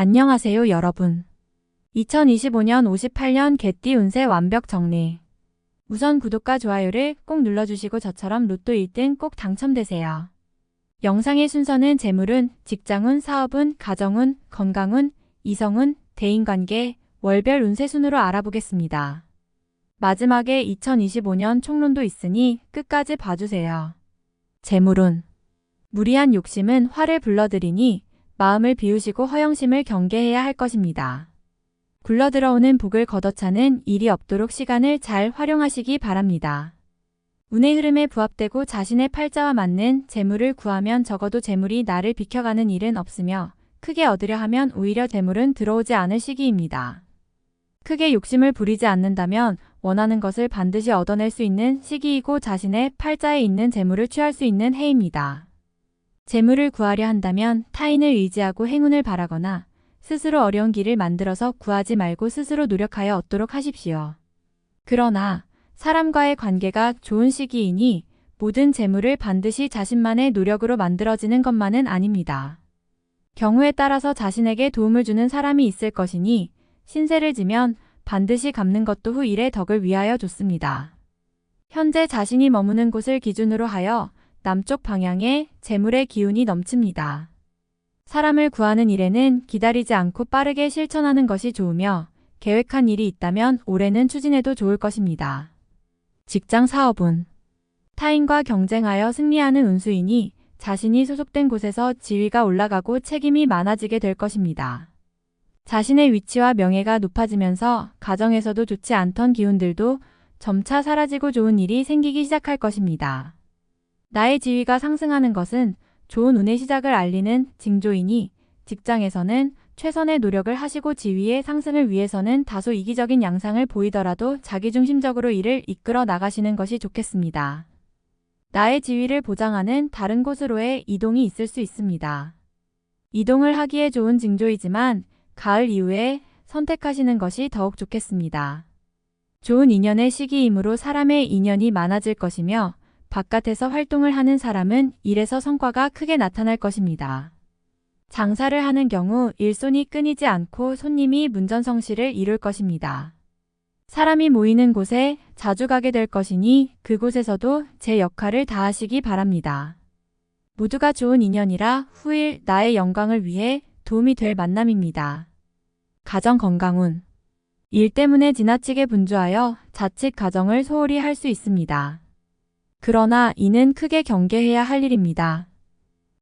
안녕하세요, 여러분. 2025년 58년 개띠 운세 완벽 정리. 우선 구독과 좋아요를 꼭 눌러주시고 저처럼 로또 1등 꼭 당첨되세요. 영상의 순서는 재물운, 직장운, 사업운, 가정운, 건강운, 이성운, 대인관계, 월별 운세 순으로 알아보겠습니다. 마지막에 2025년 총론도 있으니 끝까지 봐주세요. 재물운. 무리한 욕심은 화를 불러들이니 마음을 비우시고 허영심을 경계해야 할 것입니다. 굴러들어오는 복을 걷어차는 일이 없도록 시간을 잘 활용하시기 바랍니다. 운의 흐름에 부합되고 자신의 팔자와 맞는 재물을 구하면 적어도 재물이 나를 비켜가는 일은 없으며 크게 얻으려 하면 오히려 재물은 들어오지 않을 시기입니다. 크게 욕심을 부리지 않는다면 원하는 것을 반드시 얻어낼 수 있는 시기이고 자신의 팔자에 있는 재물을 취할 수 있는 해입니다. 재물을 구하려 한다면 타인을 의지하고 행운을 바라거나 스스로 어려운 길을 만들어서 구하지 말고 스스로 노력하여 얻도록 하십시오. 그러나 사람과의 관계가 좋은 시기이니 모든 재물을 반드시 자신만의 노력으로 만들어지는 것만은 아닙니다. 경우에 따라서 자신에게 도움을 주는 사람이 있을 것이니 신세를 지면 반드시 갚는 것도 후 일의 덕을 위하여 좋습니다. 현재 자신이 머무는 곳을 기준으로 하여 남쪽 방향에 재물의 기운이 넘칩니다. 사람을 구하는 일에는 기다리지 않고 빠르게 실천하는 것이 좋으며 계획한 일이 있다면 올해는 추진해도 좋을 것입니다. 직장 사업은 타인과 경쟁하여 승리하는 운수이니 자신이 소속된 곳에서 지위가 올라가고 책임이 많아지게 될 것입니다. 자신의 위치와 명예가 높아지면서 가정에서도 좋지 않던 기운들도 점차 사라지고 좋은 일이 생기기 시작할 것입니다. 나의 지위가 상승하는 것은 좋은 운의 시작을 알리는 징조이니 직장에서는 최선의 노력을 하시고 지위의 상승을 위해서는 다소 이기적인 양상을 보이더라도 자기중심적으로 일을 이끌어 나가시는 것이 좋겠습니다. 나의 지위를 보장하는 다른 곳으로의 이동이 있을 수 있습니다. 이동을 하기에 좋은 징조이지만 가을 이후에 선택하시는 것이 더욱 좋겠습니다. 좋은 인연의 시기이므로 사람의 인연이 많아질 것이며 바깥에서 활동을 하는 사람은 일에서 성과가 크게 나타날 것입니다. 장사를 하는 경우 일손이 끊이지 않고 손님이 문전성시를 이룰 것입니다. 사람이 모이는 곳에 자주 가게 될 것이니 그곳에서도 제 역할을 다하시기 바랍니다. 모두가 좋은 인연이라 후일 나의 영광을 위해 도움이 될 만남입니다. 가정 건강운 일 때문에 지나치게 분주하여 자칫 가정을 소홀히 할 수 있습니다. 그러나 이는 크게 경계해야 할 일입니다.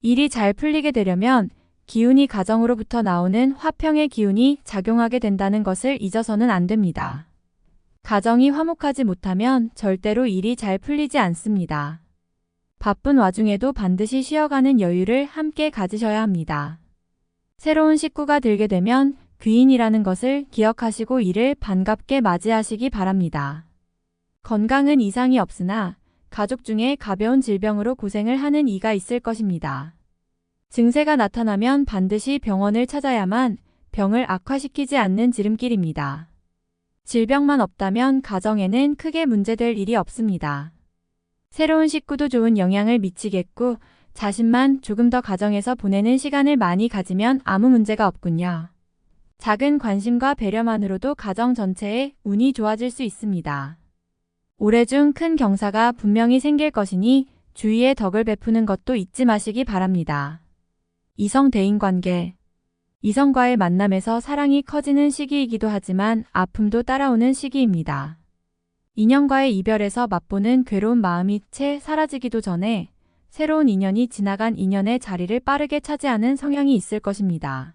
일이 잘 풀리게 되려면 기운이 가정으로부터 나오는 화평의 기운이 작용하게 된다는 것을 잊어서는 안 됩니다. 가정이 화목하지 못하면 절대로 일이 잘 풀리지 않습니다. 바쁜 와중에도 반드시 쉬어가는 여유를 함께 가지셔야 합니다. 새로운 식구가 들게 되면 귀인이라는 것을 기억하시고 이를 반갑게 맞이하시기 바랍니다. 건강은 이상이 없으나 가족 중에 가벼운 질병으로 고생을 하는 이가 있을 것입니다. 증세가 나타나면 반드시 병원을 찾아야만 병을 악화시키지 않는 지름길입니다. 질병만 없다면 가정에는 크게 문제될 일이 없습니다. 새로운 식구도 좋은 영향을 미치겠고 자신만 조금 더 가정에서 보내는 시간을 많이 가지면 아무 문제가 없군요. 작은 관심과 배려만으로도 가정 전체의 운이 좋아질 수 있습니다. 올해 중 큰 경사가 분명히 생길 것이니 주위에 덕을 베푸는 것도 잊지 마시기 바랍니다. 이성 대인 관계 이성과의 만남에서 사랑이 커지는 시기이기도 하지만 아픔도 따라오는 시기입니다. 인연과의 이별에서 맛보는 괴로운 마음이 채 사라지기도 전에 새로운 인연이 지나간 인연의 자리를 빠르게 차지하는 성향이 있을 것입니다.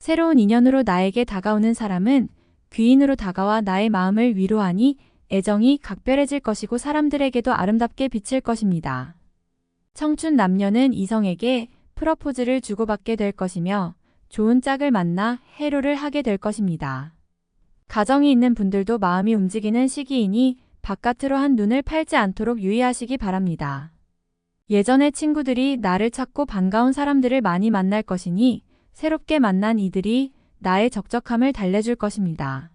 새로운 인연으로 나에게 다가오는 사람은 귀인으로 다가와 나의 마음을 위로하니 애정이 각별해질 것이고 사람들에게도 아름답게 비칠 것입니다. 청춘 남녀는 이성에게 프러포즈를 주고받게 될 것이며 좋은 짝을 만나 해로를 하게 될 것입니다. 가정이 있는 분들도 마음이 움직이는 시기이니 바깥으로 한 눈을 팔지 않도록 유의하시기 바랍니다. 예전에 친구들이 나를 찾고 반가운 사람들을 많이 만날 것이니 새롭게 만난 이들이 나의 적적함을 달래줄 것입니다.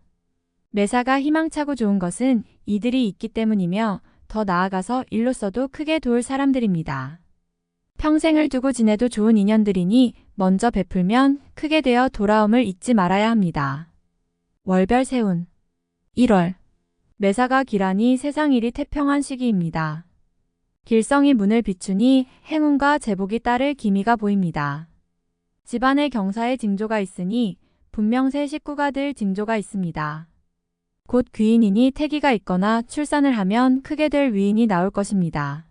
매사가 희망차고 좋은 것은 이들이 있기 때문이며 더 나아가서 일로서도 크게 도울 사람들입니다. 평생을 두고 지내도 좋은 인연들이니 먼저 베풀면 크게 되어 돌아옴을 잊지 말아야 합니다. 월별 세운 1월 매사가 기란이 세상 일이 태평한 시기입니다. 길성이 문을 비추니 행운과 제복이 따를 기미가 보입니다. 집안에 경사의 징조가 있으니 분명 새 식구가 될 징조가 있습니다. 곧 귀인이니 태기가 있거나 출산을 하면 크게 될 위인이 나올 것입니다.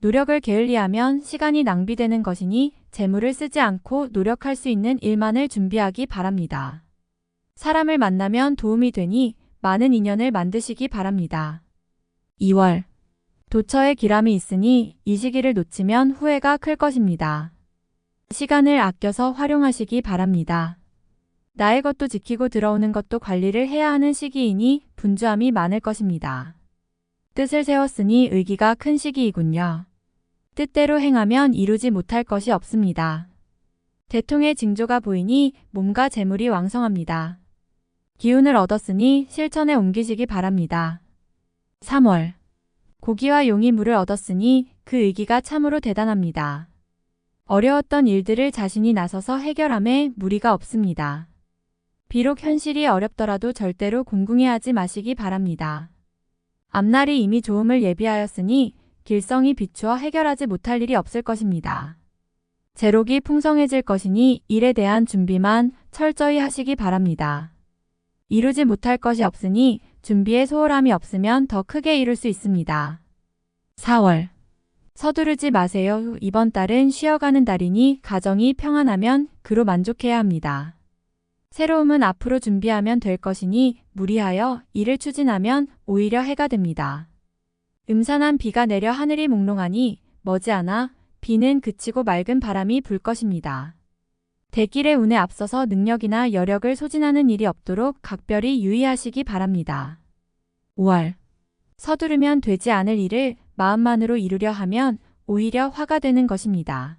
노력을 게을리하면 시간이 낭비되는 것이니 재물을 쓰지 않고 노력할 수 있는 일만을 준비하기 바랍니다. 사람을 만나면 도움이 되니 많은 인연을 만드시기 바랍니다. 2월 도처에 기람이 있으니 이 시기를 놓치면 후회가 클 것입니다. 시간을 아껴서 활용하시기 바랍니다. 나의 것도 지키고 들어오는 것도 관리를 해야 하는 시기이니 분주함이 많을 것입니다. 뜻을 세웠으니 의기가 큰 시기이군요. 뜻대로 행하면 이루지 못할 것이 없습니다. 대통의 징조가 보이니 몸과 재물이 왕성합니다. 기운을 얻었으니 실천에 옮기시기 바랍니다. 3월 고기와 용이 물을 얻었으니 그 의기가 참으로 대단합니다. 어려웠던 일들을 자신이 나서서 해결함에 무리가 없습니다. 비록 현실이 어렵더라도 절대로 궁궁해하지 마시기 바랍니다. 앞날이 이미 좋음을 예비하였으니 길성이 비추어 해결하지 못할 일이 없을 것입니다. 재록이 풍성해질 것이니 일에 대한 준비만 철저히 하시기 바랍니다. 이루지 못할 것이 없으니 준비에 소홀함이 없으면 더 크게 이룰 수 있습니다. 4월 서두르지 마세요. 이번 달은 쉬어가는 달이니 가정이 평안하면 그로 만족해야 합니다. 새로움은 앞으로 준비하면 될 것이니 무리하여 일을 추진하면 오히려 해가 됩니다. 음산한 비가 내려 하늘이 몽롱하니 머지않아 비는 그치고 맑은 바람이 불 것입니다. 대길의 운에 앞서서 능력이나 여력을 소진하는 일이 없도록 각별히 유의하시기 바랍니다. 5월 서두르면 되지 않을 일을 마음만으로 이루려 하면 오히려 화가 되는 것입니다.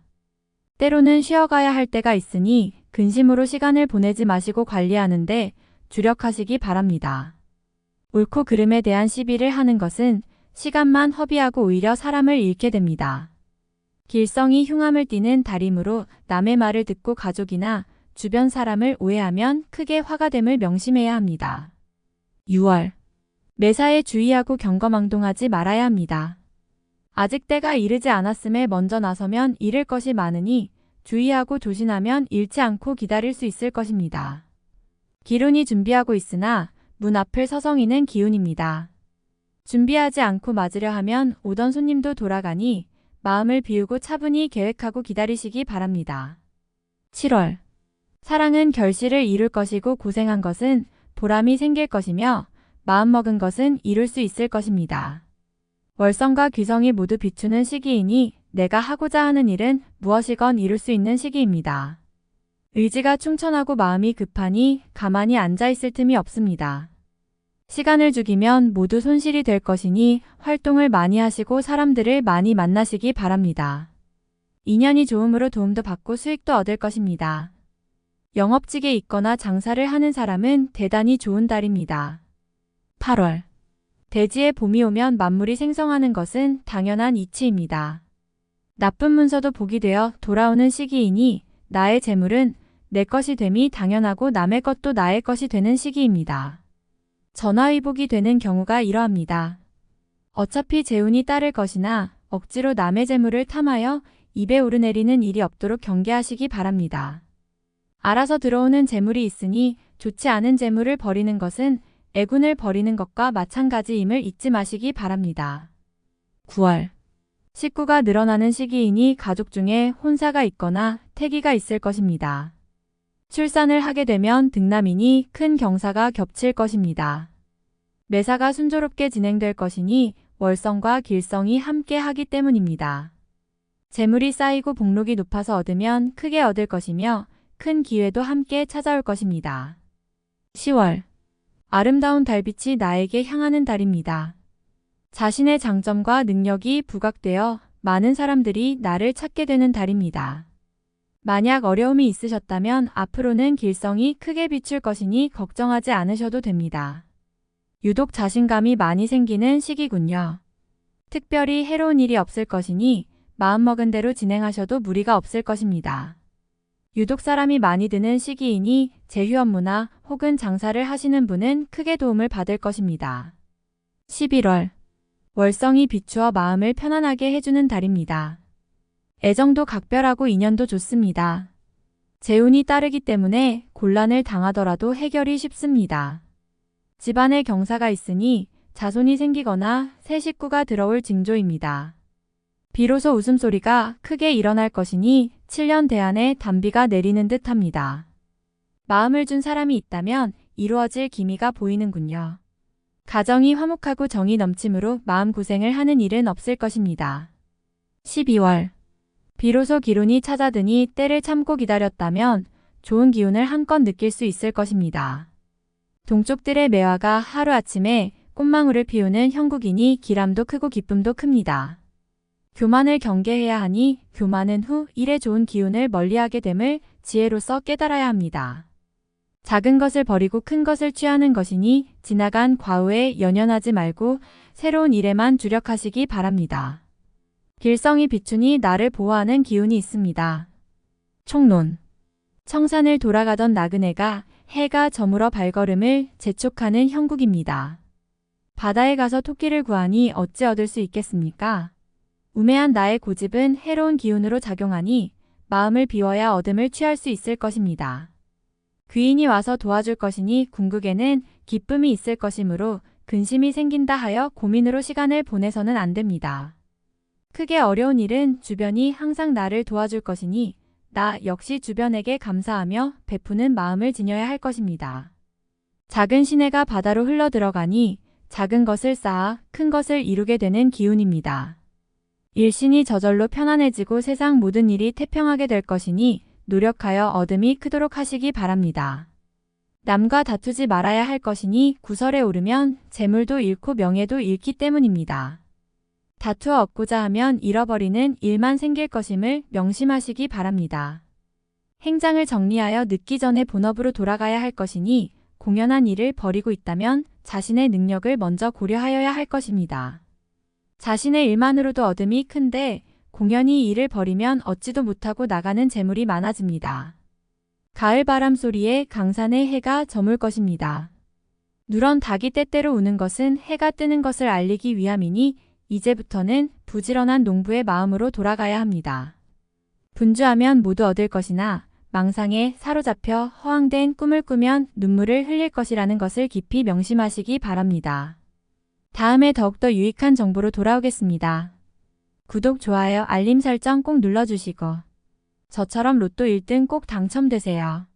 때로는 쉬어가야 할 때가 있으니 근심으로 시간을 보내지 마시고 관리하는데 주력하시기 바랍니다. 옳고 그름에 대한 시비를 하는 것은 시간만 허비하고 오히려 사람을 잃게 됩니다. 길성이 흉함을 띠는 달이므로 남의 말을 듣고 가족이나 주변 사람을 오해하면 크게 화가 됨을 명심해야 합니다. 6월 매사에 주의하고 경거망동하지 말아야 합니다. 아직 때가 이르지 않았음에 먼저 나서면 잃을 것이 많으니 주의하고 조심하면 잃지 않고 기다릴 수 있을 것입니다. 기운이 준비하고 있으나 문 앞을 서성이는 기운입니다. 준비하지 않고 맞으려 하면 오던 손님도 돌아가니 마음을 비우고 차분히 계획하고 기다리시기 바랍니다. 7월 사랑은 결실을 이룰 것이고 고생한 것은 보람이 생길 것이며 마음먹은 것은 이룰 수 있을 것입니다. 월성과 귀성이 모두 비추는 시기이니 내가 하고자 하는 일은 무엇이건 이룰 수 있는 시기입니다. 의지가 충천하고 마음이 급하니 가만히 앉아 있을 틈이 없습니다. 시간을 죽이면 모두 손실이 될 것이니 활동을 많이 하시고 사람들을 많이 만나시기 바랍니다. 인연이 좋음으로 도움도 받고 수익도 얻을 것입니다. 영업직에 있거나 장사를 하는 사람은 대단히 좋은 달입니다. 8월 대지에 봄이 오면 만물이 생성하는 것은 당연한 이치입니다. 나쁜 문서도 복이 되어 돌아오는 시기이니 나의 재물은 내 것이 됨이 당연하고 남의 것도 나의 것이 되는 시기입니다. 전화위복이 되는 경우가 이러합니다. 어차피 재운이 따를 것이나 억지로 남의 재물을 탐하여 입에 오르내리는 일이 없도록 경계하시기 바랍니다. 알아서 들어오는 재물이 있으니 좋지 않은 재물을 버리는 것은 애군을 버리는 것과 마찬가지임을 잊지 마시기 바랍니다. 9월 식구가 늘어나는 시기이니 가족 중에 혼사가 있거나 태기가 있을 것입니다. 출산을 하게 되면 등남이니 큰 경사가 겹칠 것입니다. 매사가 순조롭게 진행될 것이니 월성과 길성이 함께 하기 때문입니다. 재물이 쌓이고 복록이 높아서 얻으면 크게 얻을 것이며 큰 기회도 함께 찾아올 것입니다. 10월 아름다운 달빛이 나에게 향하는 달입니다. 자신의 장점과 능력이 부각되어 많은 사람들이 나를 찾게 되는 달입니다. 만약 어려움이 있으셨다면 앞으로는 길성이 크게 비출 것이니 걱정하지 않으셔도 됩니다. 유독 자신감이 많이 생기는 시기군요. 특별히 해로운 일이 없을 것이니 마음먹은 대로 진행하셔도 무리가 없을 것입니다. 유독 사람이 많이 드는 시기이니 제휴 업무나 혹은 장사를 하시는 분은 크게 도움을 받을 것입니다. 11월 월성이 비추어 마음을 편안하게 해주는 달입니다. 애정도 각별하고 인연도 좋습니다. 재운이 따르기 때문에 곤란을 당하더라도 해결이 쉽습니다. 집안에 경사가 있으니 자손이 생기거나 새 식구가 들어올 징조입니다. 비로소 웃음소리가 크게 일어날 것이니 7년 대안에 단비가 내리는 듯 합니다. 마음을 준 사람이 있다면 이루어질 기미가 보이는군요. 가정이 화목하고 정이 넘침으로 마음고생을 하는 일은 없을 것입니다. 12월 비로소 기운이 찾아드니 때를 참고 기다렸다면 좋은 기운을 한껏 느낄 수 있을 것입니다. 동쪽들의 매화가 하루아침에 꽃망울을 피우는 형국이니 기람도 크고 기쁨도 큽니다. 교만을 경계해야 하니 교만은 후 일에 좋은 기운을 멀리하게 됨을 지혜로서 깨달아야 합니다. 작은 것을 버리고 큰 것을 취하는 것이니 지나간 과후에 연연하지 말고 새로운 일에만 주력하시기 바랍니다. 길성이 비추니 나를 보호하는 기운이 있습니다. 총론 청산을 돌아가던 나그네가 해가 저물어 발걸음을 재촉하는 형국입니다. 바다에 가서 토끼를 구하니 어찌 얻을 수 있겠습니까? 우매한 나의 고집은 해로운 기운으로 작용하니 마음을 비워야 얻음을 취할 수 있을 것입니다. 귀인이 와서 도와줄 것이니 궁극에는 기쁨이 있을 것이므로 근심이 생긴다 하여 고민으로 시간을 보내서는 안 됩니다. 크게 어려운 일은 주변이 항상 나를 도와줄 것이니 나 역시 주변에게 감사하며 베푸는 마음을 지녀야 할 것입니다. 작은 시내가 바다로 흘러 들어가니 작은 것을 쌓아 큰 것을 이루게 되는 기운입니다. 일신이 저절로 편안해지고 세상 모든 일이 태평하게 될 것이니 노력하여 얻음이 크도록 하시기 바랍니다. 남과 다투지 말아야 할 것이니 구설에 오르면 재물도 잃고 명예도 잃기 때문입니다. 다투어 얻고자 하면 잃어버리는 일만 생길 것임을 명심하시기 바랍니다. 행장을 정리하여 늦기 전에 본업으로 돌아가야 할 것이니 공연한 일을 벌이고 있다면 자신의 능력을 먼저 고려하여야 할 것입니다. 자신의 일만으로도 얻음이 큰데 공연히 일을 벌이면 얻지도 못하고 나가는 재물이 많아집니다. 가을 바람 소리에 강산의 해가 저물 것입니다. 누런 닭이 때때로 우는 것은 해가 뜨는 것을 알리기 위함이니 이제부터는 부지런한 농부의 마음으로 돌아가야 합니다. 분주하면 모두 얻을 것이나 망상에 사로잡혀 허황된 꿈을 꾸면 눈물을 흘릴 것이라는 것을 깊이 명심하시기 바랍니다. 다음에 더욱더 유익한 정보로 돌아오겠습니다. 구독, 좋아요, 알림 설정 꼭 눌러주시고 저처럼 로또 1등 꼭 당첨되세요.